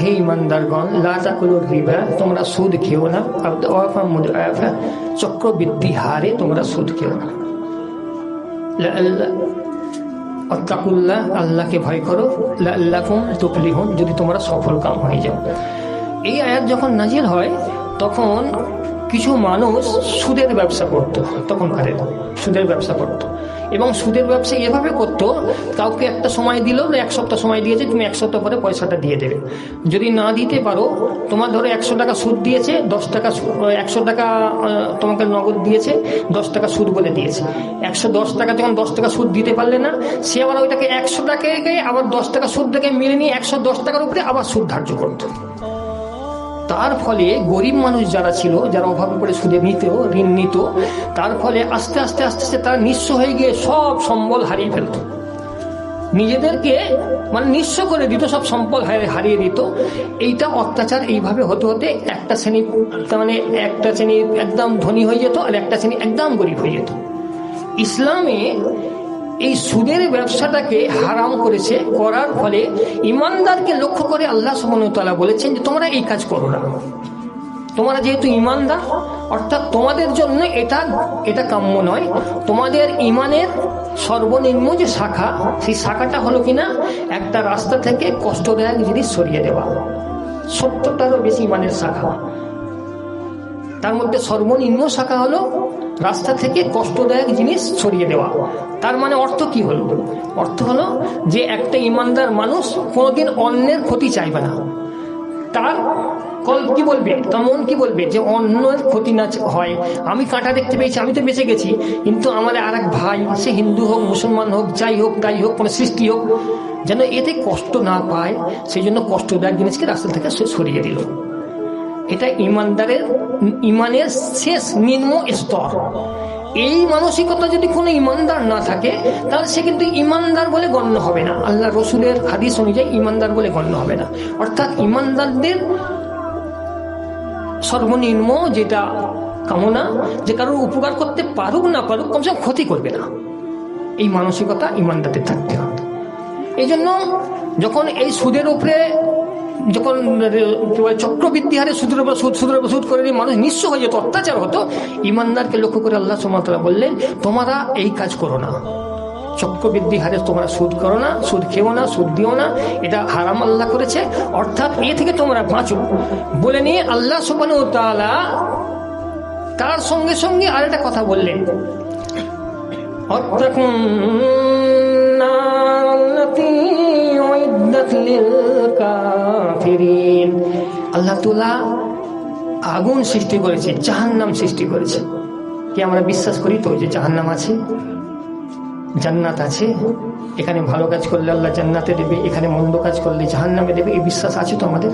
হে রিবা, তোমরা সুদ না। চক্রবৃদ্ধি হারে তোমরা সুদ না। আল্লাহকে ভয় করো। লাআল্লাকুম তুফলিহুন, যদি তোমরা সফল কাম হয়ে যাও। এই আয়াত যখন নাজিল হয়, তখন কিছু মানুষ সুদের ব্যবসা করত তখনকার সুদের ব্যবসা করত। এবং সুদের ব্যবসা এভাবে করতো, কাউকে একটা সময় দিল এক সপ্তাহ সময় দিয়েছে, তুমি এক সপ্তাহ পরে পয়সাটা দিয়ে দেবে। যদি না দিতে পারো, তোমার ধরো একশো টাকা সুদ দিয়েছে, দশ টাকা একশো টাকা তোমাকে নগদ দিয়েছে, দশ টাকা সুদ বলে দিয়েছে। একশো দশ টাকা যখন দশ টাকা সুদ দিতে পারলে না, সে আবার ওইটাকে একশো টাকাকে আবার দশ টাকা সুদ থেকে মিলে নিয়ে একশো দশ টাকার উপরে আবার সুদ ধার্য করতো। তার ফলে গরিব মানুষ যারা ছিল, যারা অভাবে পড়ে সুদে নিত ঋণ নিত, তার ফলে আস্তে আস্তে আস্তে আস্তে তারা নিঃস্ব হয়ে গিয়ে সব সম্বল হারিয়ে ফেলত। নিজেদেরকে মানে নিঃস্ব করে দিত, সব সম্পদ হারিয়ে দিত। এইটা অত্যাচার এইভাবে হতে হতে একটা শ্রেণি, তার মানে একটা শ্রেণি একদম ধনী হয়ে যেত আর একটা শ্রেণি একদম গরিব হয়ে যেত। ইসলামে এই সুদের ব্যবসাটাকে হারাম করেছে করার ফলে ইমানদারকে লক্ষ্য করে আল্লাহ সুবহানাহু বলেছেন যে তোমরা এই কাজ করো না। তোমরা যেহেতু ইমানদার, অর্থাৎ তোমাদের জন্য এটা এটা কাম্য নয়। তোমাদের ইমানের সর্বনিম্ন যে শাখা, সেই শাখাটা হলো কিনা? একটা রাস্তা থেকে কষ্টদায়ক জিনিস সরিয়ে দেওয়া। সত্তরটারও বেশি ইমানের শাখা। তার মধ্যে সর্বনিম্ন শাখা হলো রাস্তা থেকে কষ্টদায়ক জিনিস ছড়িয়ে দেওয়া। তার মানে অর্থ কি হলো? অর্থ হলো যে একটা ইমানদার মানুষ কোনোদিন অন্যের ক্ষতি চাইবে না। তার কল কি বলবে? তেমন কি বলবে? যে অন্যের ক্ষতি না হয়। আমি কাঁটা দেখতে পেয়েছি, আমি তো বেঁচে গেছি। কিন্তু আমার আর এক ভাই, সে হিন্দু হোক, মুসলমান হোক, যাই হোক, তাই হোক, কোনো সৃষ্টি হোক, যেন এতে কষ্ট না পায়, সেই জন্য কষ্টদায়ক জিনিসকে রাস্তা থেকে সরিয়ে দিল। এটা ইমানদারের ইমানের শেষ নিম্ন স্তর। এই মানসিকতা যদি কোনো ইমানদার না থাকে, তাহলে সে কিন্তু ইমানদার বলে গণ্য হবে না। আল্লাহ রসুলের হাদিস অনুযায়ী ইমানদার বলে গণ্য হবে না। অর্থাৎ ইমানদারদের সর্বনিম্ন যেটা কামনা, যে কারোর উপকার করতে পারুক না পারুক, কমসে কম ক্ষতি করবে না। এই মানসিকতা ইমানদারদের থাকতে হবে। এই জন্য যখন এই সুদের উপরে যখন চক্রবৃত্তি হারে সুদের উপর সুদ, সুদের উপর সুদ করে দিয়ে মানুষ নিঃস্ব হয়ে যেত, অত্যাচার হতো, ইমানদারকে লক্ষ্য করে আল্লাহ সুমাতলা বললেন, তোমরা এই কাজ করো না। চক্রবৃদ্ধি হারে তোমরা সুদ করো না, সুদ খেও না, সুদ দিও না, এটা হারাম আল্লাহ করেছে, অর্থাৎ এ থেকে তোমরা বাঁচো। বলে নিয়ে আল্লাহ সুবানু তালা তার সঙ্গে সঙ্গে আর একটা কথা বললেন। অর্থাৎ আল্লাহ তুলা আগুন সৃষ্টি করেছে, জাহান্নাম সৃষ্টি করেছে। কি আমরা বিশ্বাস করি তো যে জাহান্নাম আছে? জান্নাত আছে। এখানে ভালো কাজ করলে আল্লাহ জান্নাতে দেবে, এখানে মন্দ কাজ করলে জাহান্নামে দেবে। এই বিশ্বাস আছে তো আমাদের?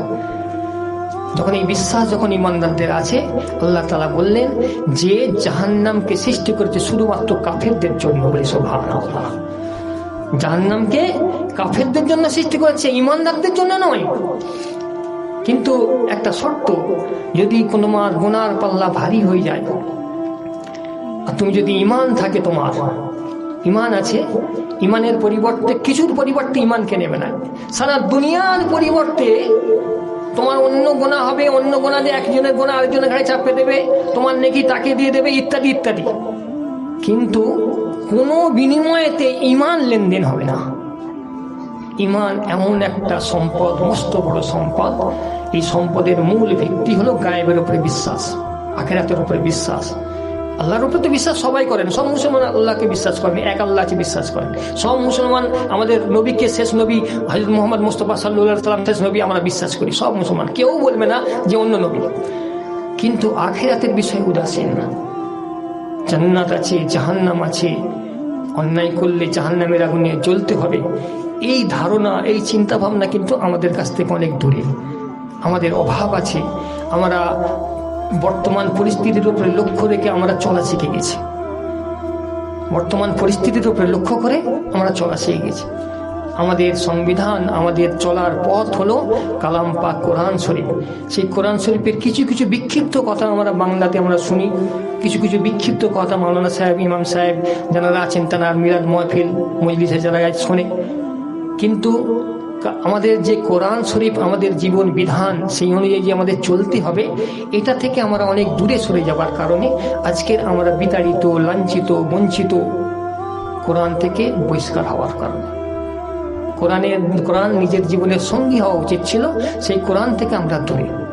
যখন এই বিশ্বাস যখন ইমানদারদের আছে, আল্লাহ তালা বললেন, যে জাহান্নামকে সৃষ্টি করেছে শুধুমাত্র কাফেরদের জন্য বলে সব সোভান জাহান্নামকে কাফেরদের জন্য সৃষ্টি করেছে, ইমানদারদের জন্য নয়। কিন্তু একটা শর্ত, যদি কোনো মার গোনার পাল্লা ভারী হয়ে যায়, আর তুমি যদি ইমান থাকে তোমার, ইমান আছে, ইমানের পরিবর্তে কিছুর পরিবর্তে ইমানকে নেবে না। সারা দুনিয়ার পরিবর্তে তোমার অন্য গোনা হবে, অন্য গোনা দিয়ে একজনের গোনা আরেকজনের ঘাড়ে চাপে দেবে, তোমার নেকি তাকে দিয়ে দেবে, ইত্যাদি ইত্যাদি। কিন্তু কোনো বিনিময়েতে ইমান লেনদেন হবে না। ইমান এমন একটা সম্পদ, মস্ত বড় সম্পদ। এই সম্পদের মূল ভিত্তি হলো গায়েবের উপরে বিশ্বাস, আখেরাতের উপরে বিশ্বাস। আল্লাহর উপরে তো বিশ্বাস সবাই করেন। সব মুসলমান আল্লাহকে বিশ্বাস করেন, এক আল্লাহকে বিশ্বাস করেন। সব মুসলমান আমাদের নবীকে শেষ নবী হজরত মোহাম্মদ মুস্তফা সাল্লাহ সাল্লাম শেষ নবী আমরা বিশ্বাস করি। সব মুসলমান, কেউ বলবে না যে অন্য নবী। কিন্তু আখেরাতের বিষয়ে উদাসীন না। জান্নাত আছে, জাহান্নাম আছে। অন্যায় করলে জাহান্নামের আগুনে জ্বলতে হবে। এই ধারণা, এই চিন্তা ভাবনা কিন্তু আমাদের কাছ থেকে অনেক দূরে। আমাদের অভাব আছে। আমরা বর্তমান পরিস্থিতির উপরে লক্ষ্য রেখে আমরা চলা শিখে গেছি। বর্তমান পরিস্থিতির উপরে লক্ষ্য করে আমরা চলা শিখে গেছি। আমাদের সংবিধান, আমাদের চলার পথ হলো কালাম পাক কোরআন শরীফ। সেই কোরআন শরীফের কিছু কিছু বিক্ষিপ্ত কথা আমরা বাংলাতে আমরা শুনি। কিছু কিছু বিক্ষিপ্ত কথা মাওলানা সাহেব, ইমাম সাহেব, যারা আছেন, তারা মিরাদ মহফিল, মজলিসে যারা শোনে। কিন্তু আমাদের যে কোরআন শরীফ, আমাদের জীবন বিধান, সেই অনুযায়ী যে আমাদের চলতে হবে, এটা থেকে আমরা অনেক দূরে সরে যাবার কারণে আজকের আমরা বিতাড়িত, লাঞ্ছিত, বঞ্চিত কোরআন থেকে বহিষ্কার হওয়ার কারণে। কোরআনের, কোরআন নিজের জীবনের সঙ্গী হওয়া উচিত ছিল, সেই কোরআন থেকে আমরা দূরে।